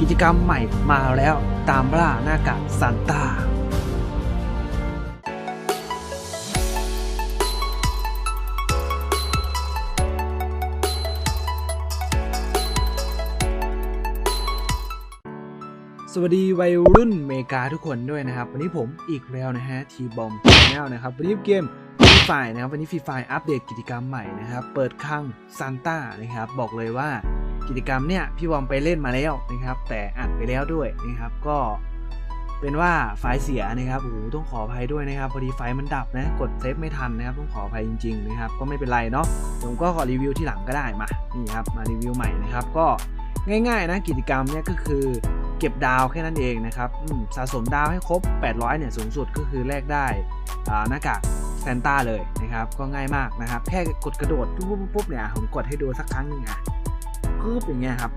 กิจกรรมใหม่มาแล้วตามล่าหน้ากากซานตาสวัสดีวัยรุ่นเมกาทุกคนด้วยนะครับ วันนี้ผมอีกแล้วนะฮะทีบอมแนลนะครับวันนี้เกมฟรีไฟนะครับวันนี้ฟรีไฟอัปเดตกิจกรรมใหม่นะครับ เปิดคลังซานต้านะครับ บอกเลยว่า กิจกรรมเนี่ยพี่บอมไปเล่นมาแล้วนะครับ แต่อัดไปแล้วด้วยนะครับก็เป็นว่าไฟล์เสียนะครับโอ้โหต้องขออภัยด้วยนะครับ พอดีไฟล์มันดับนะกดเซฟไม่ทันนะครับ ต้องขออภัยจริงๆนะครับก็ไม่เป็นไรเนาะผมก็ขอรีวิวที่หลังก็ได้มานี่ครับมารีวิวใหม่นะครับ ก็ง่ายๆนะกิจกรรมเนี่ยก็คือเก็บดาวแค่นั้นเองนะครับสะสมดาวให้ครบ 800เนี่ยสูงสุดก็คือแลกได้อ่าหน้ากากแซนต้าเลยนะครับ ก็ง่ายมากนะครับ แค่กดกระโดดปุ๊บปุ๊บเนี่ยผมกดให้ดูสักครั้งหนึ่งอะ ปึ๊บอย่างเงี้ยครับ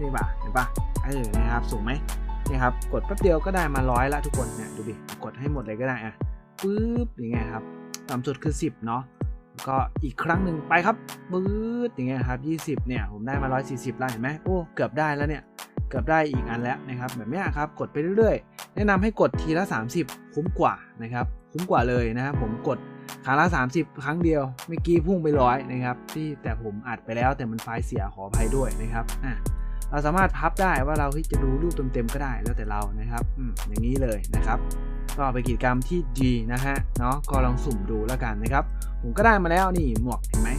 นี่ป่ะเห็นป่ะเออนะครับสูงไหมนี่ครับ กดแป๊บเดียวก็ได้มาร้อยละทุกคนเนี่ยดูดิกดให้หมดเลยก็ได้อะปึ๊บอย่างเงี้ยครับต่ำสุดคือ 10 เนาะแล้วก็อีกครั้งหนึ่งไปครับปึ๊ดอย่างเงี้ยครับ20 เนี่ยผมได้มา 140แล้วเห็นไหมโอ้เกือบได้แล้วเนี่ยเกือบได้อีกอันแล้วนะครับแบบเนี้ยครับกดไปเรื่อยๆ แนะนำให้กดทีละ 30 คุ้มกว่านะครับคุ้มกว่าเลยนะครับผมกด ครั้งละ 30 ครั้งเดียวเมื่อกี้พุ่งไปร้อยนะครับ ที่แต่ผมอัดไปแล้วแต่มันไฟล์เสียขออภัยด้วยนะครับอะเราสามารถพับได้ว่าเราจะดูรูปเต็มๆก็ได้แล้วแต่เรานะครับอือย่างนี้เลยนะครับ ก็เป็นกิจกรรมที่ดีนะฮะเนาะก็ลองสุ่มดูแล้วกันนะครับ ผมก็ได้มาแล้วนี่หมวกเห็นไหม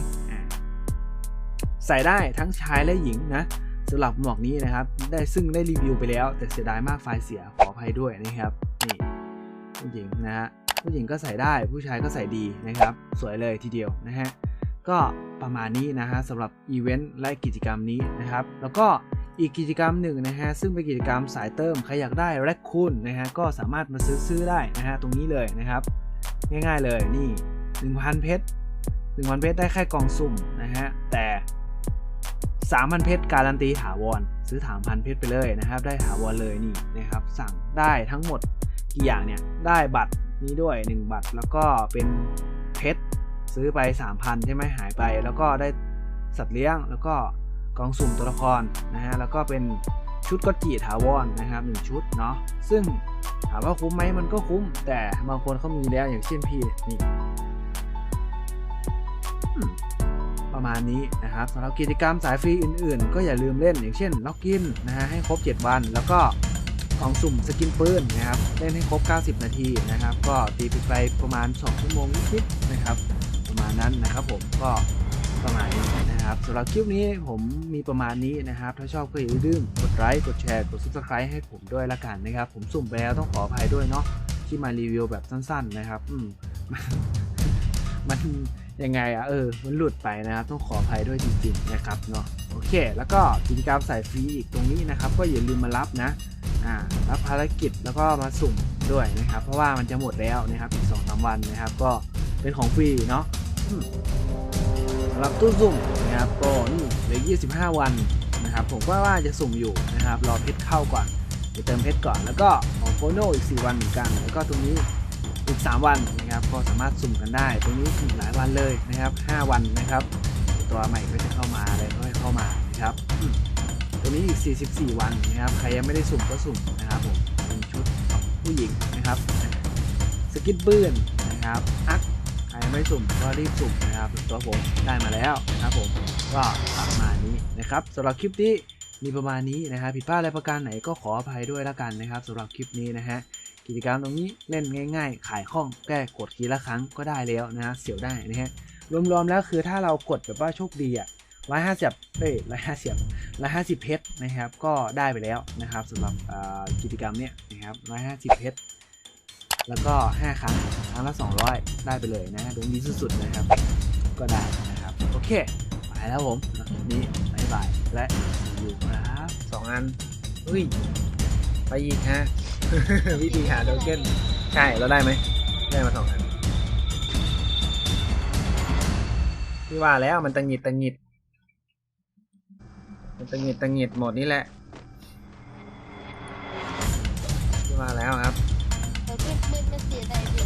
ใส่ได้ทั้งชายและหญิงนะสำหรับหมวกนี้นะครับ ได้ซึ่งได้รีวิวไปแล้ว แต่เสียดายมากไฟล์เสียขออภัยด้วยนะครับนี่ผู้หญิงนะฮะ ผู้หญิงก็ใส่ได้ผู้ชายก็ใส่ดีนะครับ สวยเลยทีเดียวนะฮะก็ประมาณนี้นะฮะสำหรับอีเวนต์และกิจกรรมนี้นะครับ แล้วก็อีกกิจกรรมหนึ่งนะฮะซึ่งเป็นกิจกรรมสายเติมใครอยากได้แรคคูนนะฮะก็สามารถมาซื้อซื้อได้นะฮะตรงนี้เลยนะครับ ง่ายๆเลยนี่ 1,000 เพชร1,000 เพชรได้แค่กล่องสุ่มนะฮะแต่3,000 เพชรการันตีถาวรซื้อถามพันเพชรไปเลยนะครับ ได้ถาวรเลยนี่นะครับสั่งได้ทั้งหมดกี่อย่างเนี่ยได้บัตร นี้ด้วย 1 บัตร แล้วก็เป็นเพชรซื้อไป 3,000 ใช่ไหมหายไป แล้วก็ได้สัตว์เลี้ยง แล้วก็กล่องสุ่มตัวละครนะฮะ แล้วก็เป็นชุดก็จีถาวรนะครับหนึ่งชุดเนาะ ซึ่งถามว่าคุ้มไหมมันก็คุ้ม แต่บางคนเขามีแล้วอย่างเช่นพี่นี่ประมาณนี้นะครับสำหรับกิจกรรมสายฟรีอื่นๆ ก็อย่าลืมเล่นอย่างเช่นล็อกอินนะฮะให้ครบ 7 วันแล้วก็ ของสุ่มสกินปืนนะครับเล่นให้ครบ 90 นาทีนะครับ ก็ตีไปไปประมาณ 2 ชั่วโมงนิดๆนะครับ ประมาณนั้นนะครับผมก็ประมาณนี้นะครับสำหรับคลิปนี้ผมมีประมาณนี้นะครับ ถ้าชอบก็อย่าลืมกดไลค์กดแชร์กด subscribe ให้ผมด้วยละกันนะครับ ผมสุ่มไปแล้วต้องขออภัยด้วยเนาะที่มารีวิวแบบสั้น ๆ นะครับ อืมมันยังไงอะเออ มันหลุดไปนะครับ ต้องขออภัยด้วยจริง ๆ นะครับเนาะโอเค แล้วก็กิจกรรมสายฟรีอีกตรงนี้นะครับ ก็อย่าลืมมารับนะ อ่ารับภารกิจแล้วก็มาสุ่มด้วยนะครับ เพราะว่ามันจะหมดแล้วนะครับอีกสองสามวันนะครับ ก็เป็นของฟรีเนาะสำหรับตู้สุ่มนะครับก็นี่เหลือ 25 วันนะครับ ผมก็ว่าจะสุ่มอยู่นะครับ รอเพชรเข้าก่อนไปเติมเพชรก่อนแล้วก็ของโฟโนอีก 4 วันเหมือนกัน แล้วก็ตรงนี้อีก 3 วันนะครับก็สามารถสุ่มกันได้ ตรงนี้สุ่มหลายวันเลยนะครับ 5 วันนะครับ ตัวใหม่ก็จะเข้ามาอะไรก็เข้ามานะครับ ตัวนี้อีก 44 วันนะครับ ใครยังไม่ได้สุ่มก็สุ่มนะครับผมเป็นชุดของผู้หญิงนะครับ สกิทปืนนะครับอักใครไม่สุ่มก็รีบสุ่มนะครับ ตัวผมได้มาแล้วนะครับผมก็ประมาณนี้นะครับสำหรับคลิปนี้มีประมาณนี้นะครับผิดพลาดอะไรประการไหนก็ขออภัยด้วยละกันนะครับสำหรับคลิปนี้นะฮะกิจกรรมตรงนี้เล่นง่าย ๆ ขายคล่องแก้กดทีละครั้งก็ได้แล้วนะฮะเสียวได้นะฮะรวมๆแล้วคือถ้าเรากดแบบว่าโชคดีอะ ร้อยห้าสิบเอ้ยร้อยห้าสิบร้อยห้าสิบเพชรนะครับ ก็ได้ไปแล้วนะครับสำหรับกิจกรรมเนี้ยนะครับร้อยห้าสิบเพชรแล้วก็ห้าครั้งครั้งละสองร้อยได้ไปเลยนะดวงดีสุดๆนะครับ ก็ได้นะครับ โอเค ไปแล้วผมนี้บายบายและอยู่ครับสองอันเฮ้ย ไปอีกฮะ วิธีหาโทเก้นใช่เราได้ไหม ได้มาสองอันพี่ว่าแล้วมันตังหิดตังหิด มันตังหงิดตังหงิดหมดนี่แหละพี่ว่าแล้วครับเราเก็บมือจะเสียใจเสีย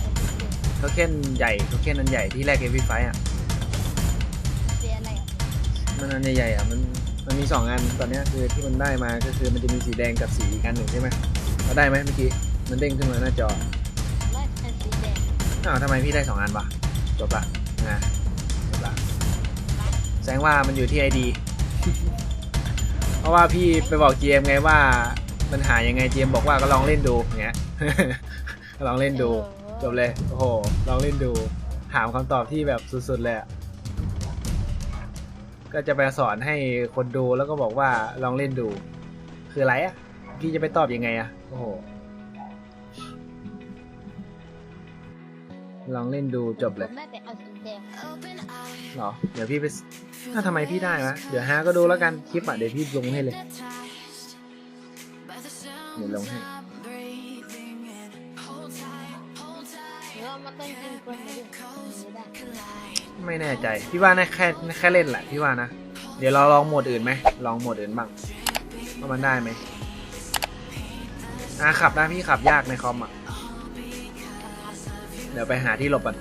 โทเค็นใหญ่โทเค็นอันใหญ่ที่แรกเอวีไฟอะเสียอะไรอะมันอันใหญ่ๆอะมันมันมีสองอันตอนเนี้ยคือที่มันได้มาก็คือมันจะมีสีแดงกับสีอีกอันหนึ่งใช่ไหมเราได้ไหมเมื่อกี้มันเด้งขึ้นมาหน้าจอไล่เป็นสีแดงอ้าวทำไมพี่ได้สองอันวะจบละนะจบละแสดงว่ามันอยู่ที่ไอดีเพ ราะว่าพี่ไปบอก GM ไงว่ามันหายังไง GM บอกว่าก็ลองเล่นดูอย่างเงี้ย ก็ลองเล่นดูจบเลยโอ้โหลองเล่นดู ถามคำตอบที่แบบสุดๆเลยอะก็จะไปสอนให้คนดูแล้วก็บอกว่าลองเล่นดู คืออะไรอะพี่จะไปตอบยังไงอะโอ้โหลองเล่นดูจบผเลยมได้แต่เอาสีแดงเหรอเดี๋ยวพี่ไป ถ้าวทำไมพี่ได้วะเดี๋ยวฮาก็ดูแล้วกันคลิปอะเดี๋ยวพี่ลงให้เลย เดี๋ยวลงให้หรือว่ามันต้องยิงคนเดียวไม่ได้ไม่แน่ใจ พี่ว่าน่าแค่แค่เล่นแหละพี่ว่านะ เดี๋ยวเราลองโหมดอื่นไหมลองโหมดอื่นบ้างว่ามันได้ไหมอะขับนะพี่ขับยากในคอมอะ เดี๋ยวไปหาที่หลบก่อน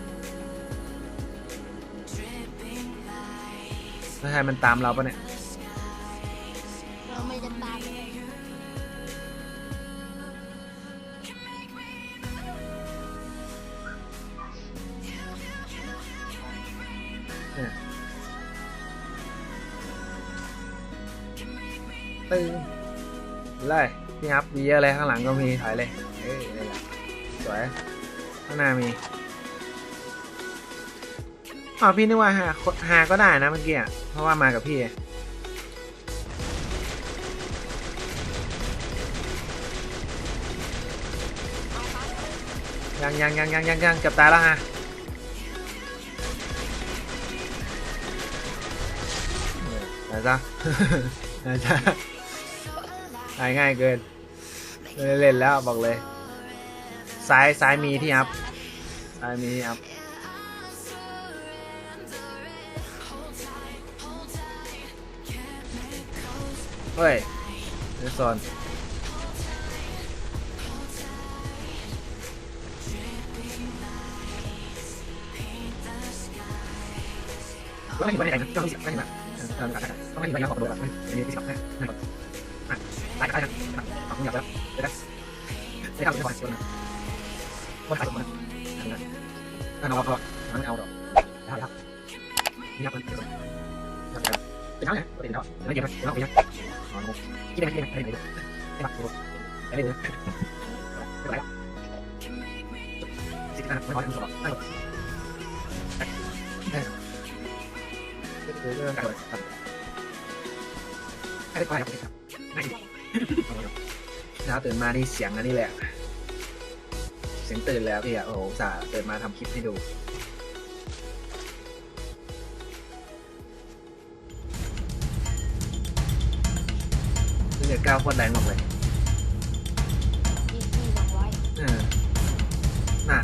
ถ้าใครมันตามเราปะเนี่ยเราไม่จะตามเนี่ยตึงเลยพี่ครับมีเยอะเลยข้างหลังก็มีถอยเลยเอ้ยนี่แหละสวยข้างหน้ามี อ๋อพี่นึกว่าหาหาก็ได้นะเมื่อกี้เพราะว่ามากับพี่ยังยังยังยังยังยังเกับตาแล้วฮะไหนจ้ะไหนจ้ะตายง่ายเกิน เล่นแล้วบอกเลย ซ้ายซ้ายมีที่อัพซ้ายมีที่อัพ เฮ้ยเดซอนต้องให้ไปไหนต้องให้ไปไหนต้องให้ไปยังของโดดอะอันนี้ที่สองนะนั่นก่อนอะไล่ไล่นะเอาของหยาบแล้วเดี๋ยวนะไม่ทำไม่ไหวคนนะคนขายคนนะนั่นเอาพอมันเอาดอกได้ครับนี่ครับมันเดี๋ยวจะ เป็นเท่าไหร่เป็นเท่าไหร่ไม่เยอะนะเดี๋ยวเราไปยังอ๋อคิดได้ไหมคิดได้ไหมไม่ได้ไม่ได้ไม่ได้ไม่ได้ไม่ได้สิบห้าไม่พอทั้งสองได้ได้คือเรื่องการครับให้ได้ควายครับครับไม่แล้วตื่นมานี่เสียงอันนี้แหละ เสียงตื่นแล้วพี่อะโอ้โหสาตื่นมาทำคลิปให้ดู อเดือดก้าวโคตรแรงมากเลยยิงที่วางไว้เออน่ะ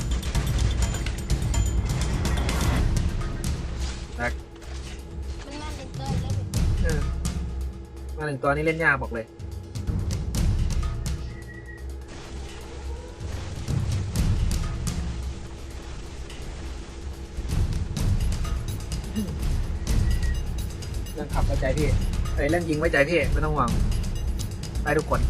แบ็คมันน่าจะเกินแล้วเออมาถึงตัวนี้เล่นยากบอกเลย เรื่องขับไว้ใจพี่เอ้ยเรื่องยิงไว้ใจพี่ไม่ต้องห่วง ได้ทุกคน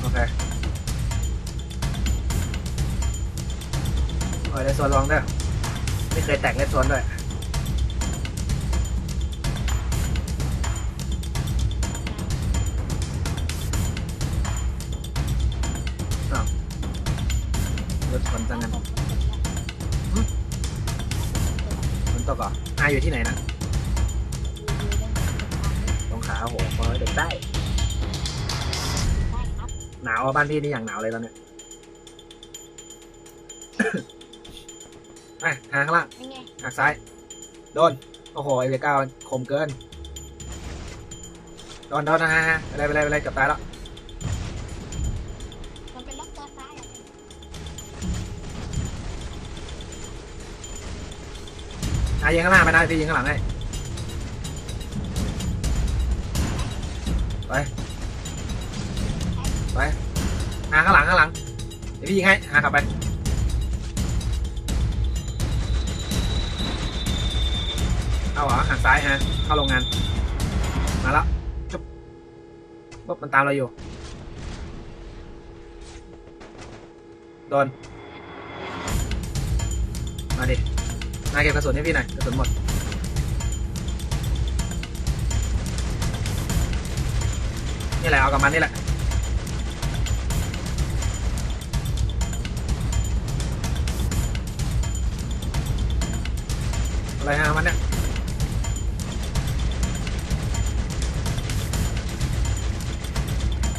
โอเคโอ้ยเลสโซนลองด้วยไม่เคยแตกเลสโซนด้วยอ้าวรถชนจังงั้น ตกเหรออาอยู่ที่ไหนนะตรงขาโอ้โหพอเด็กได้หนาวอะบ้านพี่นี่อย่างหนาวเลยตอนเนี้ยไปทางข้างล่างยังไงหักซ้าย โดน โอ้โหไอเวก้าคมเกิน โดนโดนนะฮะไปเลยไปเลยไปเลยเกับตายแล้ว ยิงข้างหน้าไม่ได้พี่ยิงข้างหลังให้ไปไปอะข้างหลังข้างหลังเดี๋ยวพี่ยิงให้อะขับไปเอาเหรอหักซ้ายฮะเข้าโรงงานมาแล้วจุ๊บปุ๊บมันตามเราอยู่โดนมาดิ มายเก็บกระสุนให้พี่หน่อยกระสุนหมดนี่แหละเอากับมันนี่แหละอะไรฮะมันเนี่ย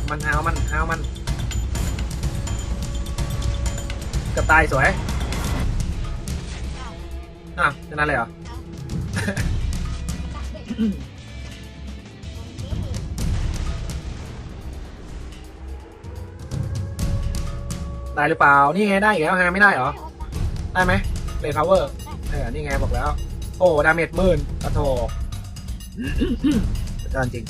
มันหามันหามันกับตายสวย อ้าวแค่นั้นเลยเหรอ ได้หรือเปล่า นี่ไงได้อีกแล้วฮะไม่ได้เหรอ ได้ไหมเลทพาวเวอร์เออนี่ไงบอกแล้ว โอ้ ดาเมจหมื่นกระโถอาจารย์จริง